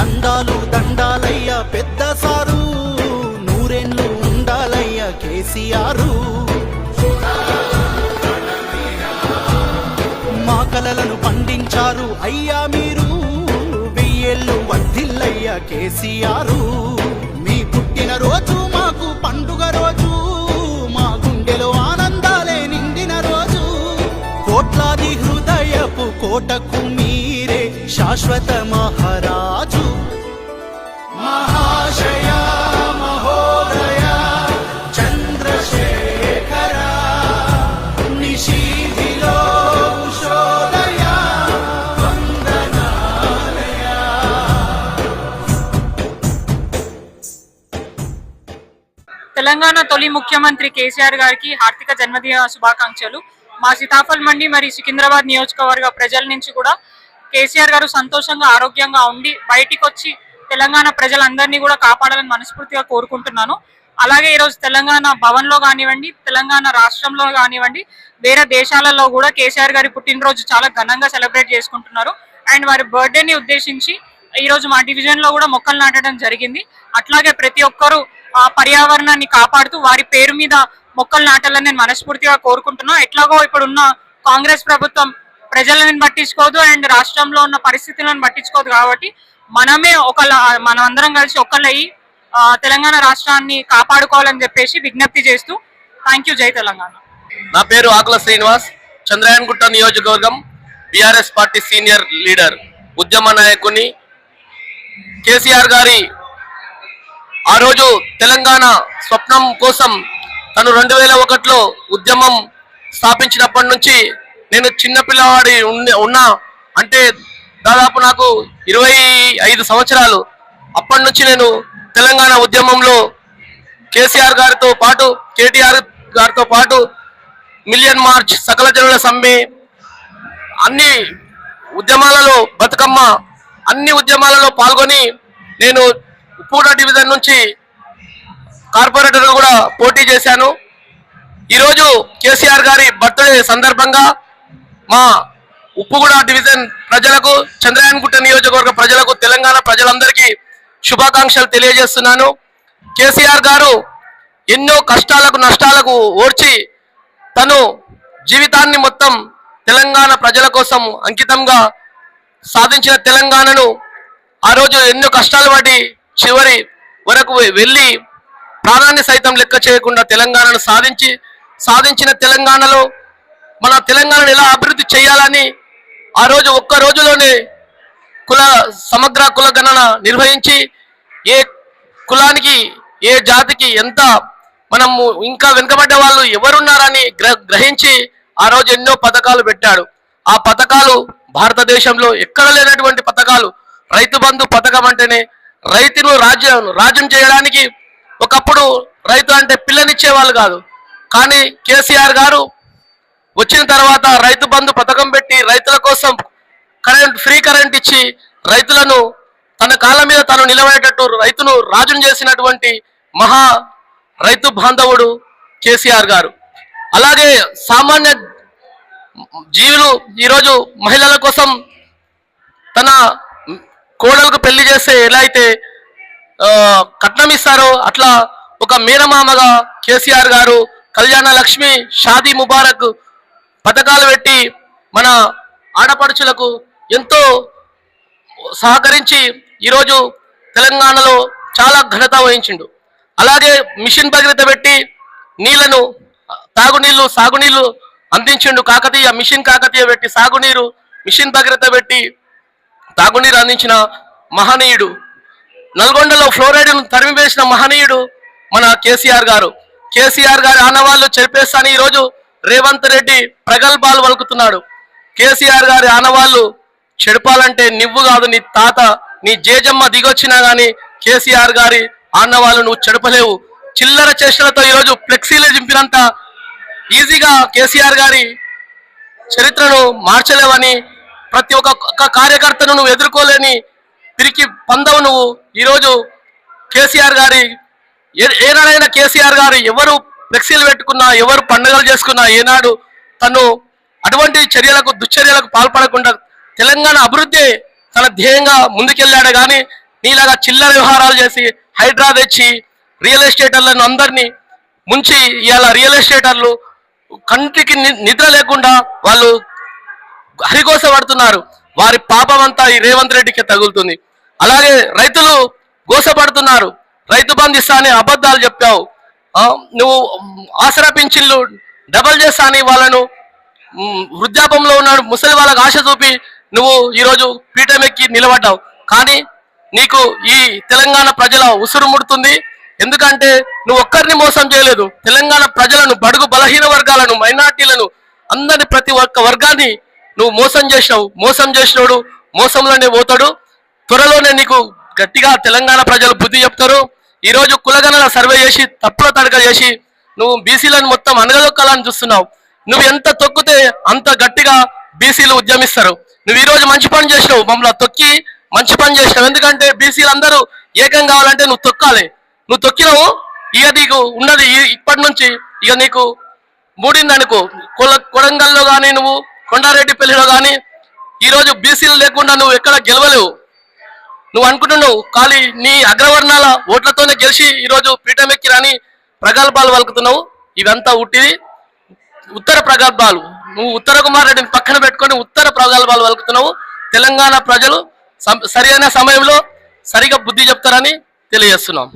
దండాలు దండాలయ్య పెద్ద సారు. నూరేళ్ళు ఉండాలయ్య కేసీఆర్. మా కలలను పండించారు అయ్యా మీరు. వెయ్యేళ్ళు వర్ధిల్లయ్య కేసీఆర్. మీ పుట్టిన రోజు మాకు పండుగ రోజు. మా గుండెలో ఆనందాలే నిండిన రోజు. కోట్లాది హృదయపు కోటకు మీరే శాశ్వత మహారాజు. మహాశయ మహోదయ చంద్రశేఖర నిశీధిలో వందనాలయ. తెలంగాణ తొలి ముఖ్యమంత్రి కేసీఆర్ గారికి హార్దిక జన్మదిన శుభాకాంక్షలు. మా సీతాఫల్ మండి మరి సికింద్రాబాద్ నియోజకవర్గ ప్రజల నుంచి కూడా కేసీఆర్ గారు సంతోషంగా ఆరోగ్యంగా ఉండి బయటికి వచ్చి తెలంగాణ ప్రజలందరినీ కూడా కాపాడాలని మనస్ఫూర్తిగా కోరుకుంటున్నాను. అలాగే ఈరోజు తెలంగాణ భవన్లో కానివ్వండి తెలంగాణ రాష్ట్రంలో కానివ్వండి వేరే దేశాలలో కూడా కేసీఆర్ గారి పుట్టినరోజు చాలా ఘనంగా సెలబ్రేట్ చేసుకుంటున్నారు. అండ్ వారి బర్త్డేని ఉద్దేశించి ఈరోజు మా డివిజన్లో కూడా మొక్కలు నాటడం జరిగింది. అట్లాగే ప్రతి ఒక్కరూ ఆ పర్యావరణాన్ని కాపాడుతూ వారి పేరు మీద మొక్కలు నాటాలని నేను మనస్ఫూర్తిగా కోరుకుంటున్నాను ఎట్లాగో ఇప్పుడున్న కాంగ్రెస్ ప్రభుత్వం ప్రజలను పట్టించుకోదు అండ్ రాష్ట్రంలో ఉన్న పరిస్థితులను పట్టించుకోదు కాబట్టి మనమే ఒక మనం అందరం కలిసి ఒకళ్ళయి తెలంగాణ రాష్ట్రాన్ని కాపాడుకోవాలని చెప్పేసి విజ్ఞప్తి చేస్తూ థ్యాంక్ యూ జై తెలంగాణ. నా పేరు ఆకుల శ్రీనివాస్ చంద్రాయణగుట్ట నియోజకవర్గం బీఆర్ఎస్ పార్టీ సీనియర్ లీడర్ ఉద్యమ నాయకుని. కేసీఆర్ గారి ఆ రోజు తెలంగాణ స్వప్నం కోసం తను రెండు వేల ఒకటిలో ఉద్యమం స్థాపించినప్పటి నుంచి నేను చిన్నపిల్లవాడి ఉన్న- ఉన్నా. అంటే దాదాపు నాకు ఇరవై ఐదు సంవత్సరాలు. అప్పటి నుంచి నేను తెలంగాణ ఉద్యమంలో కేసీఆర్ గారితో పాటు కేటీఆర్ గారితో పాటు మిలియన్ మార్చ్ సకల జనుల సమ్మె అన్ని ఉద్యమాలలో బతుకమ్మ అన్ని ఉద్యమాలలో పాల్గొని నేను ఉప్పుగూడ డివిజన్ నుంచి కార్పొరేటర్ కూడా పోటీ చేశాను. ఈరోజు కేసీఆర్ గారి బర్త్డే సందర్భంగా మా ఉప్పుగూడ డివిజన్ ప్రజలకు చంద్రయాన్గుట్ట నియోజకవర్గ ప్రజలకు తెలంగాణ ప్రజలందరికీ శుభాకాంక్షలు తెలియజేస్తున్నాను. కేసీఆర్ గారు ఎన్నో కష్టాలకు నష్టాలకు ఓర్చి తను జీవితాన్ని మొత్తం తెలంగాణ ప్రజల కోసం అంకితంగా సాధించిన తెలంగాణను ఆ రోజు ఎన్నో కష్టాలు పడి చివరి వరకు వెళ్ళి ప్రాణాన్ని సైతం లెక్క చేయకుండా తెలంగాణను సాధించి సాధించిన తెలంగాణలో మన తెలంగాణను ఎలా అభివృద్ధి చేయాలని ఆ రోజు ఒక్క రోజులోనే కుల సమగ్ర కుల గణన నిర్వహించి ఏ కులానికి ఏ జాతికి ఎంత మనము ఇంకా వెనుకబడ్డ వాళ్ళు ఎవరున్నారని గ్రహించి ఆ రోజు ఎన్నో పథకాలు పెట్టాడు. ఆ పథకాలు భారతదేశంలో ఎక్కడ లేనటువంటి పథకాలు. రైతు బంధు పథకం అంటేనే రైతును రాజ్యం రాజ్యం చేయడానికి ఒకప్పుడు రైతు అంటే పిల్లనిచ్చే వాళ్ళు కాదు. కానీ కేసీఆర్ గారు వచ్చిన తర్వాత రైతు బంధు పథకం పెట్టి రైతుల కోసం కరెంట్ ఫ్రీ కరెంట్ ఇచ్చి రైతులను తన కాళ్ళ మీద తను నిలబడేటట్టు రైతును రాజును చేసినటువంటి మహా రైతు బాంధవుడు కేసీఆర్ గారు. అలాగే సామాన్య జీవులు ఈరోజు మహిళల కోసం తన కోడలకు పెళ్ళి చేస్తే ఎలా అయితే కట్నం ఇస్తారు. అట్లా ఒక మేనమామగా కేసీఆర్ గారు కళ్యాణ లక్ష్మి షాదీ ముబారక్ పథకాలు పెట్టి మన ఆడపడుచులకు ఎంతో సహకరించి ఈరోజు తెలంగాణలో చాలా ఘనత వహించిండు. అలాగే మిషన్ భగీరథ పెట్టి నీళ్ళను తాగునీళ్ళు సాగునీళ్ళు అందించిండు. కాకతీయ మిషన్ కాకతీయ పెట్టి సాగునీరు మిషన్ భగీరథ పెట్టి తాగునీరు అందించిన మహనీయుడు నల్గొండలో ఫ్లోరైడ్ను తరిమివేసిన మహనీయుడు మన కేసీఆర్ గారు. కేసీఆర్ గారి ఆనవాళ్ళు చెరిపేస్తాను ఈరోజు రేవంత్ రెడ్డి ప్రగల్భాలు వలుకుతున్నాడు. కేసీఆర్ గారి ఆనవాళ్ళు చెడపాలంటే నువ్వు కాదు నీ తాత నీ జేజమ్మ దిగొచ్చినా గాని కేసీఆర్ గారి ఆనవాళ్ళు నువ్వు చెడపలేవు. చిల్లర చేష్టలతో ఈరోజు ఫ్లెక్సీలు దింపినంత ఈజీగా కేసీఆర్ గారి చరిత్రను మార్చలేవని ప్రతి ఒక్క ఒక్క కార్యకర్తను నువ్వు ఎదుర్కోలేని తిరిగి పొందవు నువ్వు. ఈరోజు కేసీఆర్ గారి ఏ- ఏనాడైనా కేసీఆర్ గారు ఎవరు ఫ్లెక్సీలు పెట్టుకున్నా ఎవరు పండుగలు చేసుకున్నా ఏనాడు తను అటువంటి చర్యలకు దుశ్చర్యలకు పాల్పడకుండా తెలంగాణ అభివృద్ధి తన ధ్యేయంగా ముందుకెళ్ళాడు. కానీ నీలాగా చిల్లర వ్యవహారాలు చేసి హైడ్రా తెచ్చి రియల్ ఎస్టేటర్లను అందరినీ ముంచి ఇవాళ రియల్ ఎస్టేటర్లు కంటికి నిద్ర లేకుండా వాళ్ళు హరికోస పడుతున్నారు. వారి పాపం అంతా ఈ రేవంత్ రెడ్డికి తగులుతుంది. అలాగే రైతులు గోసపడుతున్నారు. రైతు బంధిస్తా అని అబద్ధాలు చెప్పావు. నువ్వు ఆసరా పింఛన్లు డబల్ చేస్తా అని వాళ్ళను వృద్ధాపంలో ఉన్నాడు ముసలి వాళ్ళకు ఆశ చూపి నువ్వు ఈరోజు పీఠం ఎక్కి నిలబడ్డావు. కానీ నీకు ఈ తెలంగాణ ప్రజల ఉసురు ముడుతుంది. ఎందుకంటే నువ్వు ఒక్కరిని మోసం చేయలేదు. తెలంగాణ ప్రజలను బడుగు బలహీన వర్గాలను మైనార్టీలను అందరి ప్రతి ఒక్క వర్గాన్ని నువ్వు మోసం చేసినావు. మోసం చేసినోడు మోసంలోనే పోతాడు. త్వరలోనే నీకు గట్టిగా తెలంగాణ ప్రజలు బుద్ధి చెప్తారు. ఈరోజు కులగణల కులగణన సర్వే చేసి తప్పుల తడక చేసి నువ్వు బీసీలను మొత్తం అనగదొక్కాలని చూస్తున్నావు. నువ్వు ఎంత తొక్కితే అంత గట్టిగా బీసీలు ఉద్యమిస్తారు. నువ్వు ఈరోజు మంచి పని చేసినావు మమ్మల్ని తొక్కి మంచి పని చేసినావు. ఎందుకంటే బీసీలు అందరూ ఏకం కావాలంటే నువ్వు తొక్కాలి. నువ్వు తొక్కినావు ఇక నీకు ఉన్నది ఈ- ఇప్పటి నుంచి ఇక నీకు మూడింది అనుకో కొల కొడంగల్లో కానీ నువ్వు కొండారెడ్డిపల్లిలో కానీ ఈరోజు బీసీలు లేకుండా నువ్వు ఎక్కడ గెలవలేవు. నువ్వు అనుకుంటున్నావు ఖాళీ నీ అగ్రవర్ణాల ఓట్లతోనే గెలిచి ఈరోజు పీఠం ఎక్కిరని ప్రగల్భాలు వలుకుతున్నావు? ఇవంతా ఉట్టిది. ఉత్తర ప్రగల్భాలు. నువ్వు ఉత్తర కుమార్ రెడ్డిని పక్కన పెట్టుకొని ఉత్తర ప్రగల్భాలు వలుకుతున్నావు. తెలంగాణ ప్రజలు సరైన సమయంలో సరిగా బుద్ధి చెప్తారని తెలియజేస్తున్నాం.